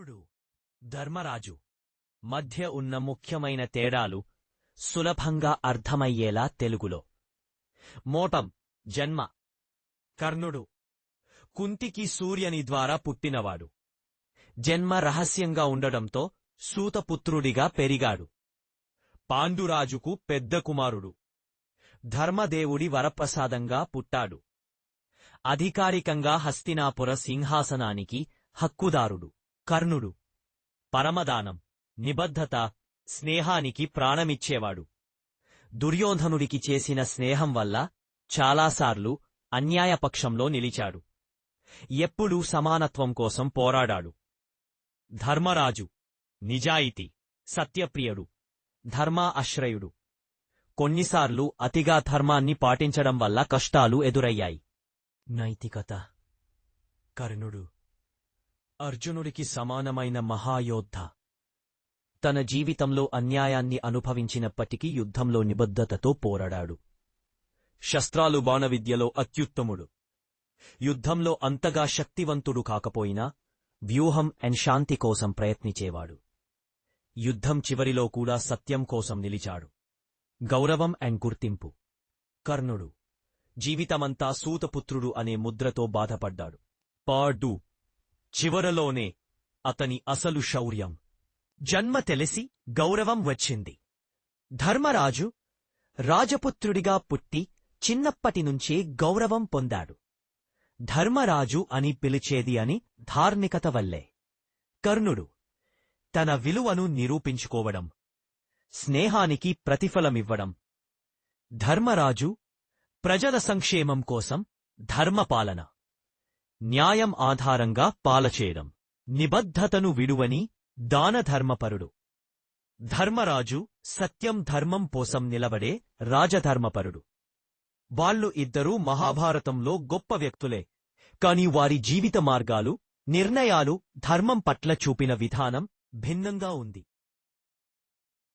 కర్ణుడు ధర్మరాజు. మధ్య ఉన్న ముఖ్యమైన తేడాలు సులభంగా అర్థమయ్యేలా తెలుగులో. మోటం జన్మ. కర్ణుడు కుంతికి సూర్యని ద్వారా పుట్టినవాడు. జన్మ రహస్యంగా ఉండడంతో సూతపుత్రుడిగా పెరిగాడు. పాండురాజుకు పెద్ద కుమారుడు. ధర్మదేవుడి వరప్రసాదంగా పుట్టాడు. అధికారికంగా హస్తినాపుర సింహాసనానికి హక్కుదారుడు. కర్ణుడు. పరమదానం నిబద్ధత స్నేహానికి ప్రాణమిచ్చేవాడు. దుర్యోధనుడికి చేసిన స్నేహం వల్ల చాలాసార్లు అన్యాయపక్షంలో నిలిచాడు. ఎప్పుడూ సమానత్వం కోసం పోరాడాడు. ధర్మరాజు నిజాయితీ సత్యప్రియుడు ధర్మా అశ్రయుడు కొన్నిసార్లు అతిగా ధర్మాన్ని పాటించడం వల్ల కష్టాలు ఎదురయ్యాయి. నైతికత కర్ణుడు అర్జునుడికి సమానమైన మహాయోద్ధ. తన జీవితంలో అన్యాయాన్ని అనుభవించినప్పటికీ యుద్ధంలో నిబద్ధతతో పోరాడాడు. శస్త్రాలు బాణవిద్యలో అత్యుత్తముడు. యుద్ధంలో అంతగా శక్తివంతుడు కాకపోయినా వ్యూహం అండ్ శాంతి కోసం ప్రయత్నించేవాడు. యుద్ధం చివరిలో కూడా సత్యం కోసం నిలిచాడు. గౌరవం అండ్ గుర్తింపు. కర్ణుడు. జీవితమంతా సూతపుత్రుడు అనే ముద్రతో బాధపడ్డాడు. పాడు చివరలోనే అతని అసలు శౌర్యం. జన్మ తెలిసి గౌరవం వచ్చింది. ధర్మరాజు రాజపుత్రుడిగా పుట్టి చిన్నప్పటినుంచే గౌరవం పొందాడు. ధర్మరాజు అని పిలిచేది అని ధార్మికత వల్లే. కర్ణుడు తన విలువను నిరూపించుకోవడం స్నేహానికి ప్రతిఫలమివ్వడం ధర్మరాజు ప్రజల సంక్షేమం కోసం ధర్మపాలన. న్యాయం ఆధారంగా పాలచేయడం నిబద్ధతను విడువని దానధర్మపరుడు. ధర్మరాజు సత్యం ధర్మం కోసం నిలబడే రాజధర్మపరుడు. వాళ్ళు ఇద్దరూ మహాభారతంలో గొప్ప వ్యక్తులే. కాని వారి జీవిత మార్గాలు నిర్ణయాలు ధర్మం పట్ల చూపిన విధానం భిన్నంగా ఉంది.